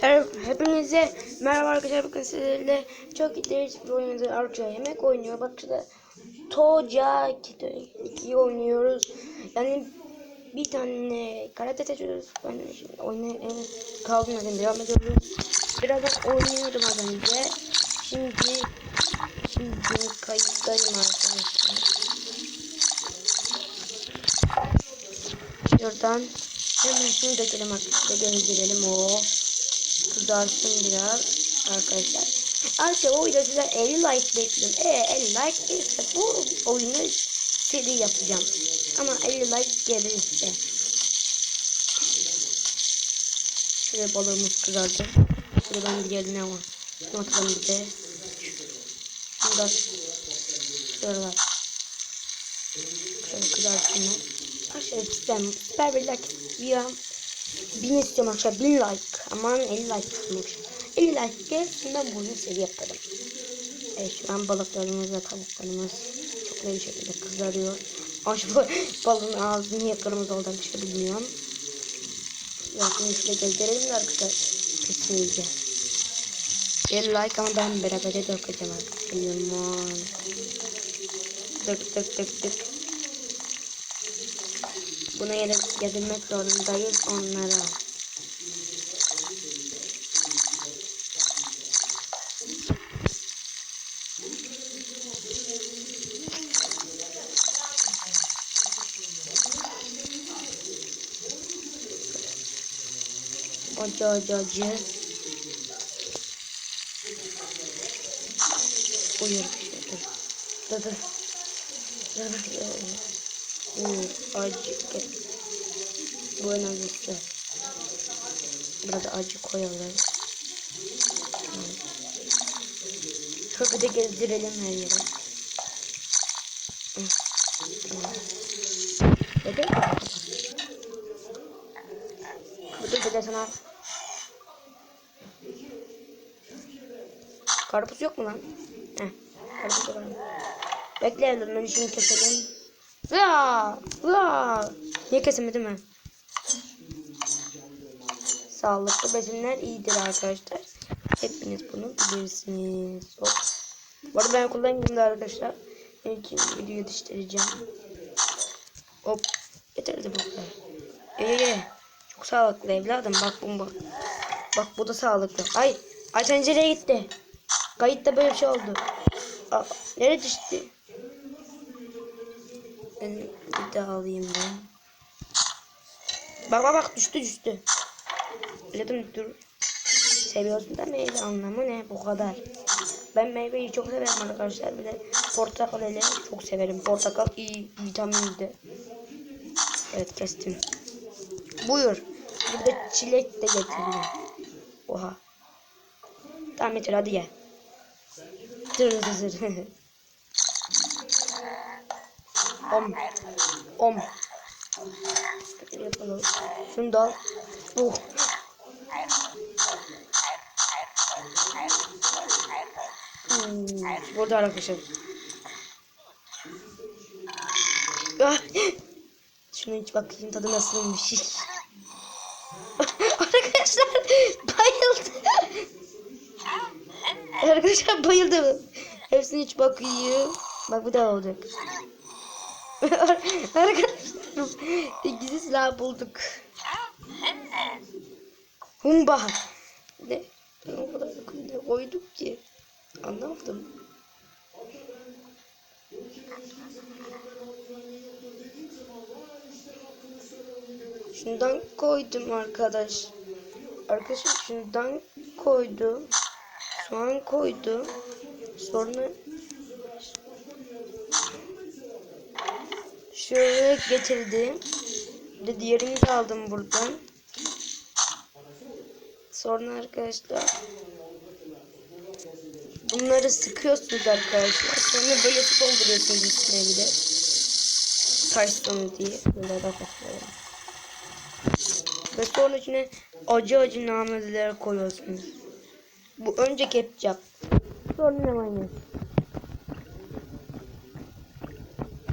Her, hepinize merhaba arkadaşlar bugün sizlerle çok değişik bir oyunumuz Arca yemek oynuyor. Bak şurada Toca 2 oynuyoruz. Yani bir tane karate seçiyoruz. Ben şimdi oyuna en kaldığım yerden devam ediyorum. Birazdan oynuyordum az önce. Şimdi şimdi kayıttayım arkadaşlar. Şuradan hemen şunu dökelim arkadaşlar. Gezdirelim o uzarsın biraz arkadaşlar. Arkadaşlar o videoda sizden 50 like bekliyorum. Eğer 50 like gelirse bu oyunu seri yapacağım. Ama 50 like gelirse. Şöyle balığımız kızardı. Şuradan bir yerine var. Bakalım bir de. Şurada. Şuralar. Şöyle kızarsın. Arkadaşlar sizden. Süper bir like. Bir 1000 istiyorum arkadaşlar. 1000 like. Aman 50 like tutmuş. 50 like gelsin ben bunu seri yaparım. Evet şu an balıklarımız ve tavuklarımız çok bir şekilde kızarıyor. Ama şu balığın ağzını niye kırmızı oldu arkadaşlar bilmiyorum. Yakın işte gösterelim de arkadaşlar. Kesinlikle. Bir like ama ben beraber dökeceğim arkadaşlar. Tık tık tık tık. Buna yedirmek zorundayız onlara. Acı acı acı. Uyur dur. Dur dur. Dur dur. Uyur acı. Bu en acısı. Biraz acı koyalım. Köpü de gezdirelim her yere. Dedi mi? Bu da bir Karpuz yok mu lan? Heh. Karpuz yok. Bekle evladım ben şunu keselim. Vaa! Vaa! Niye kesemedim ben? Sağlıklı besinler iyidir arkadaşlar. Hepiniz bunu bilirsiniz. Hop. Bu arada ben okuldan geldim arkadaşlar. İçin video yetiştireceğim. Hop. Getirdi bu kadar. Ee, çok sağlıklı evladım. Bak bu bak. Bak bu da sağlıklı. Ay. Ay tencereye gitti. Kayıtta böyle bir şey oldu. Aa, nereye düştü? Ben bir daha alayım ben. Bak bak bak düştü düştü. Dedim dur. Seviyorsun da meyve anlamı ne bu kadar. Ben meyveyi çok severim arkadaşlar. Bir de portakal ele çok severim. Portakal iyi vitaminli. Evet kestim. Buyur. Bir de çilek de getirdim. Oha. Tamam yeter hadi ye. Dur dur dur. Om. Om. Yapalım. Şunu da al. Uh. Hmm, burada arkadaşlar. Ah. Şuna hiç bakayım tadı nasılmış. arkadaşlar bayıldı. arkadaşlar bayıldı. Hepsini hiç bakayım. Bak bu da olacak. Arkadaşlar gizli silah bulduk. Humba. Ne? O kadar yakın koyduk ki. Anlamadım. Şundan koydum arkadaş. Arkadaşlar şundan koydum. Soğan koydum. Sonra şöyle getirdim. Bir de diğerini de aldım buradan. Sonra arkadaşlar bunları sıkıyorsunuz arkadaşlar. Sonra böyle su dolduruyorsunuz üstüne bir de. Taşsın diye. Böyle da taşlayalım. Ve sonra içine acı acı namezeler koyuyorsunuz. Bu önce ketçap. Sonra ne mayonez.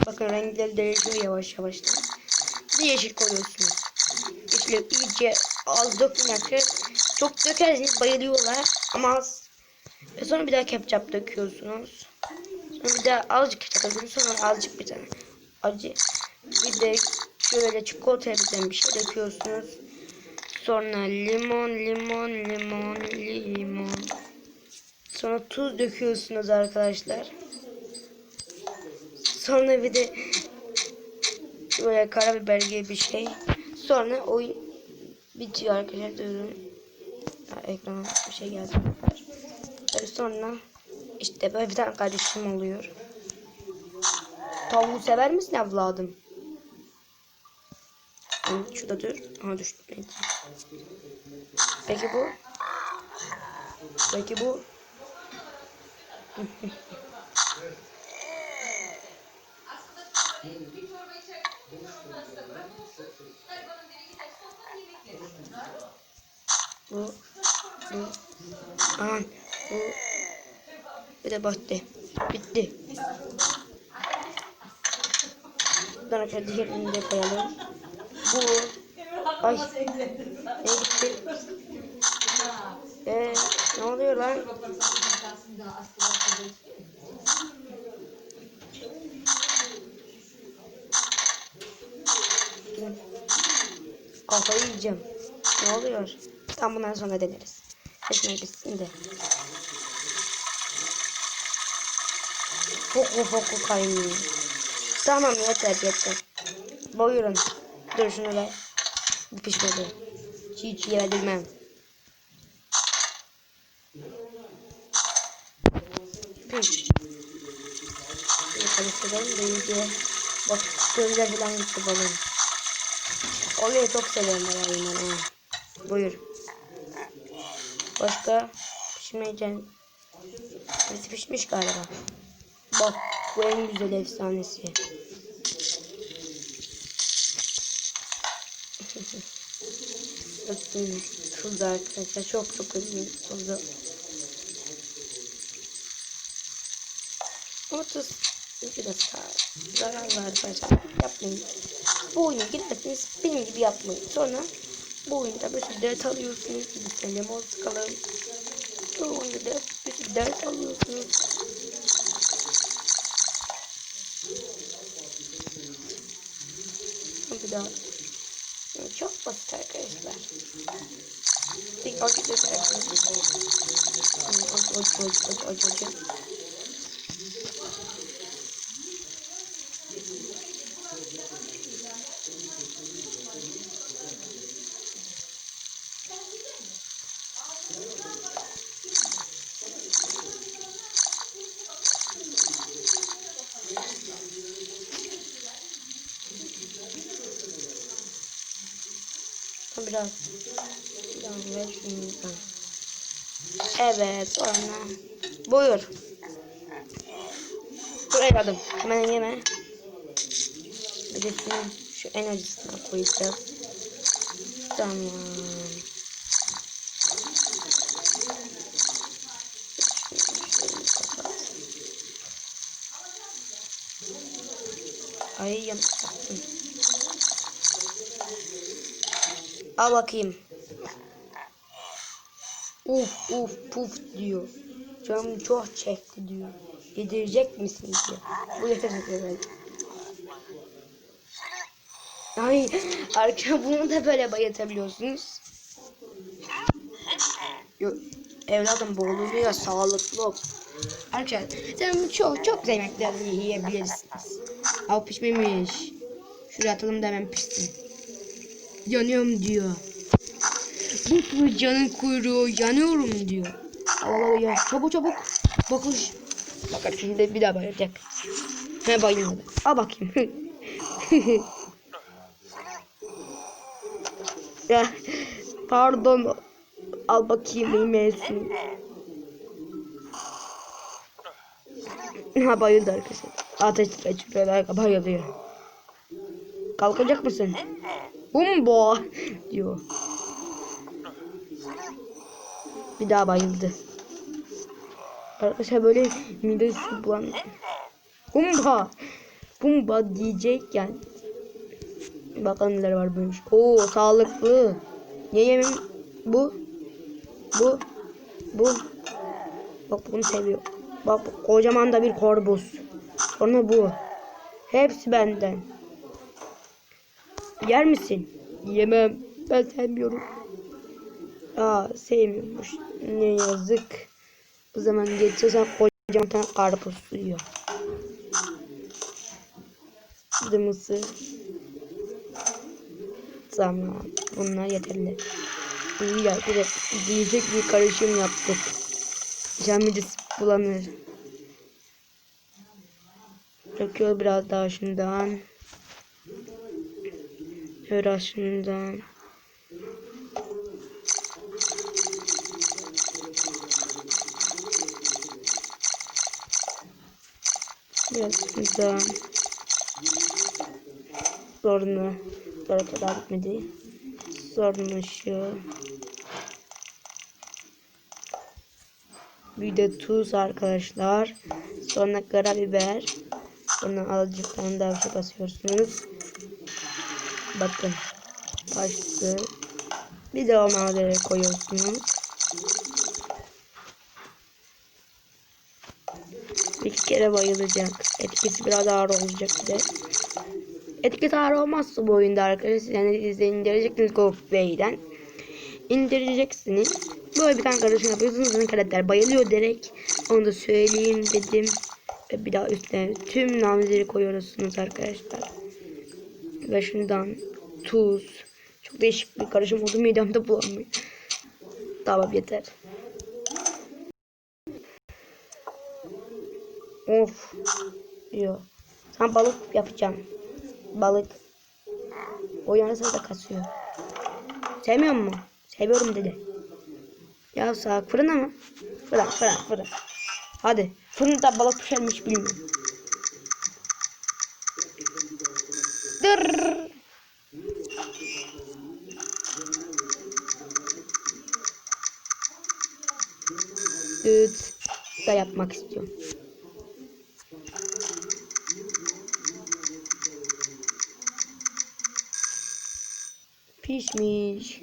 Bakın renkleri değişiyor yavaş yavaş. Bir de yeşil koyuyorsunuz. Yeşil iyice az dökmeyin arkadaşlar. Çok dökerseniz bayılıyorlar ama az. Ve sonra bir daha ketçap döküyorsunuz. Sonra bir daha azıcık ketçap döküyorsunuz. Sonra azıcık bir tane acı. Bir de şöyle çikolata yapacağım bir şey döküyorsunuz. Sonra limon, limon, limon, limon. Sonra tuz döküyorsunuz arkadaşlar. Sonra bir de böyle karabiber gibi bir şey. Sonra oyun bitiyor arkadaşlar. Durun. Ekrana bir şey geldi. Sonra işte böyle bir tane kardeşim oluyor. Tavuğu sever misin evladım? Şurada dur. Aha düştü. Neyse. Peki bu? Peki bu? Bu. Bu. Aman. Bu. Bir de battı. Bitti. Buradan arkadaşlar diğerini de koyalım. Bu. Ay. Ne gitti? Eee ne oluyor lan? Kafayı yiyeceğim. Ne oluyor? Tam bundan sonra deneriz. Seçme bitsin. Foku foku kaynıyor. Tamam yeter yeter. Buyurun. Dur şunu ver. Bu pişmedi. Çiğ çiğ yedirmem. Piş. Karıştıralım da iyice. Bak gözler falan gitti balon. Oluyor çok seviyorum ben oyunları. Buyur. Başka pişmeyeceğim. Birisi pişmiş galiba. Bak bu en güzel efsanesi. Bakın şurada arkadaşlar çok çok özür oldu. Otuz biraz zararlı arkadaşlar yapmayın. Bu oyuna girerseniz benim gibi yapmayın. Sonra bu oyunda bir sürü ders alıyorsunuz. Sürü limon sıkalım. Bu oyunda da bir sürü ders alıyorsunuz. Bir daha. Yani çok basit arkadaşlar. Bir acı dökersiniz. Acı acı acı acı acı acı. Biraz. Biraz ver şunu. Evet sonra. Buyur. Dur evladım. Hemen yeme. Bir de senin şu en acısına koyacağız. Tamam. Ay yanlış yaptım. Al bakayım. Uf uf puf diyor. Canım çok çekti diyor. Yedirecek misin diyor. Bu yetecek herhalde. Ay arkadaşlar bunu da böyle bayatabiliyorsunuz. Yok evladım boğuluyor sağlıklı ol. Arkadaşlar sen çok çok güzel yemekler yiyebilirsiniz. Av pişmemiş. Şuraya atalım da hemen pişsin. Yanıyorum diyor. Bu canın kuyruğu yanıyorum diyor. Allah ya çabuk çabuk. Bakın. Bakın şimdi bir daha bayılacak. He bayılmadı. Al bakayım. ya pardon. Al bakayım yemeğini. Ha bayıldı arkadaşlar. Ateş kaçırıyorlar bayılıyor. Kalkacak mısın? Bumbo diyor. Bir daha bayıldı. Arkadaşlar böyle midesi bulan. Bumba. Bumba diyecekken. Bakalım neler var böyle. Oo sağlıklı. Ne yemem? Bu. Bu. Bu. Bak bunu seviyor. Bak kocaman da bir korbuz. Sonra bu. Hepsi benden. Yer misin? Yemem. Ben sevmiyorum. Aa sevmiyormuş. Ne yazık. O zaman geçiyorsan kocaman tane karpuz. Bir de mısır. Tamam. Bunlar yeterli. İyi ya. Bir de yiyecek bir karışım yaptık. Camidesi bulanır. Döküyor biraz daha şundan. Biraz şundan. Sonra sonra kadar bitmedi. Sonra şu. Bir de tuz arkadaşlar. Sonra karabiber. Sonra azıcık tane daha bir şey basıyorsunuz. Bakın. Açtı. Bir de o malzemeleri koyuyorsunuz. İki kere bayılacak. Etkisi biraz ağır olacak de. Etkisi ağır olmazsa bu oyunda arkadaşlar. Yani de indireceksiniz Google Play'den. İndireceksiniz. Böyle bir tane karışım yapıyorsunuz. Zaten karakter bayılıyor direkt. Onu da söyleyeyim dedim. Ve bir daha üstüne tüm namzeleri koyuyorsunuz arkadaşlar. Ve şundan tuz. Çok değişik bir karışım oldu. Midemde bulanmıyor. Tamam yeter. Of. Yok. Sen balık yapacağım. Balık. O yarısı da kasıyor. Sevmiyor mu? Seviyorum dedi. Ya sağ fırına mı? Fırın fırın fırın. Hadi. Fırında balık pişirmiş bilmiyorum. Dır. Düt. Da yapmak istiyorum. Pişmiş.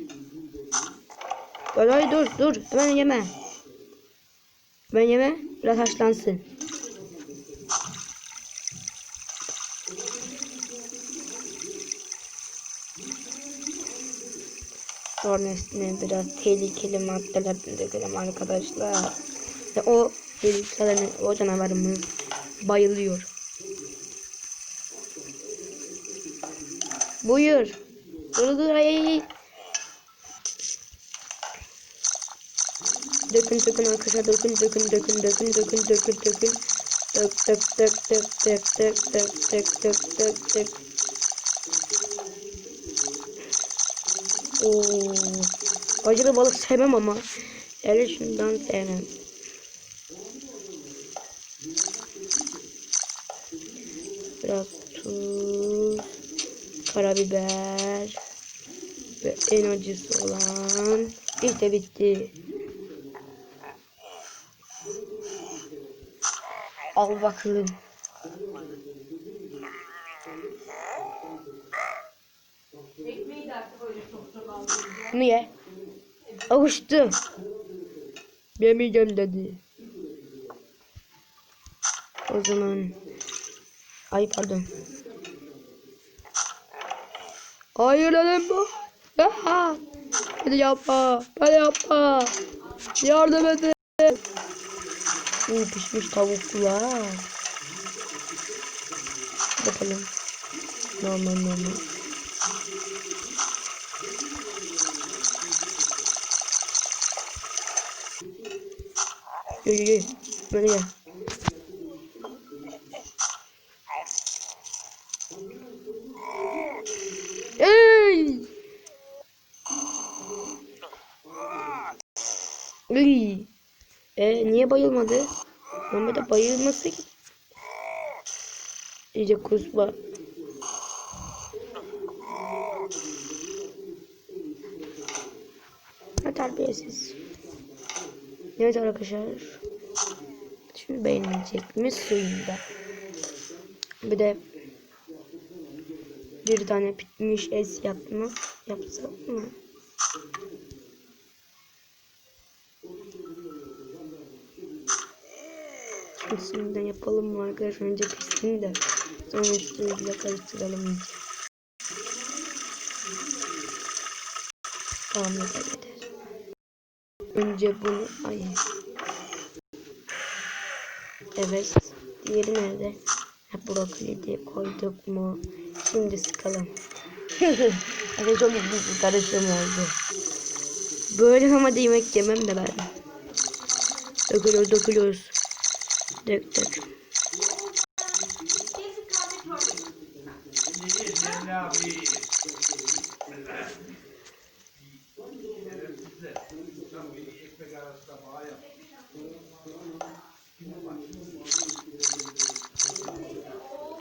Dur dur dur dur. Hemen yeme. Hemen yeme. Biraz haşlansın. Sonra biraz tehlikeli maddeler dökelim arkadaşlar. Ve o tehlikeli o canavarımız bayılıyor. Buyur. Dur dur ay. Dökün dökün arkadaşlar dökün dökün dökün dökün dökün dökün dökün. Dök dök dök dök dök dök dök dök dök dök dök. Oo. Acılı balık sevmem ama. Hele şundan sevmem. Biraz tuz. Karabiber. Ve en acısı olan. İşte bitti. Al bakalım. Bunu ye. Avuştu. Yemeyeceğim dedi. O zaman. Ay pardon. Hayır dedim bu. Aha. Hadi yapma. Hadi yapma. Yardım edin. Bu pişmiş tavuklar. Bakalım. Normal normal. Ye ye ye. Böyle ye. Ey! Ey! E niye bayılmadı? Normalde bayılması ki. İyice kusma. Ne terbiyesiz. Evet arkadaşlar. Şimdi beğenecekmiş suyunda. Bir de bir tane bitmiş ez yapma yapsak mı? Üstünden yapalım mı arkadaşlar? Önce pişsin de sonra üstüyle karıştıralım. Tamam yeter yeter. Önce bunu ay. Evet. Diğeri nerede? Ha, brokoli diye koyduk mu? Şimdi sıkalım. Hadi çok büyük bir karışım oldu. Böyle ama da yemek yemem de ben. Dökülüyoruz dökülüyoruz. Dök dök.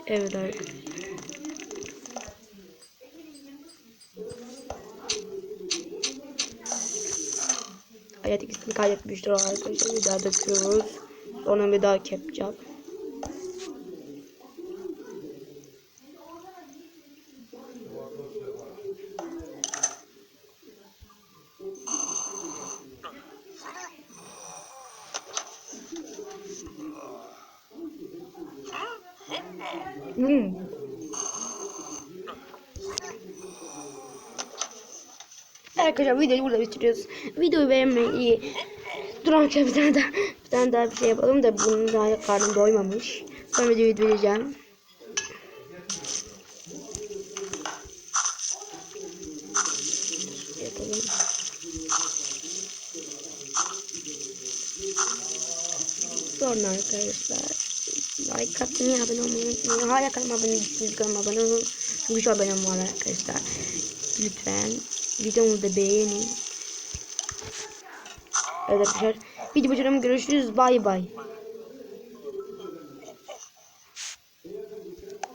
Evet abi. Hayat ikisini kaybetmiştir arkadaşlar. Bir daha döküyoruz. Sonra bir daha kepçap. Hmm. Arkadaşlar videoyu burada bitiriyoruz. Videoyu beğenmeyi durarken bir tane daha bir tane daha bir şey yapalım da bunun daha karnım doymamış. Sonra videoyu bitireceğim. Sonra arkadaşlar like atmayı, abone olmayı unutmayın. Hala kanalıma abone değilseniz kanalıma abone olun. Çünkü şu abonem var arkadaşlar. Lütfen videomu da beğenin. Evet arkadaşlar. Video başarımı görüşürüz. Bay bay.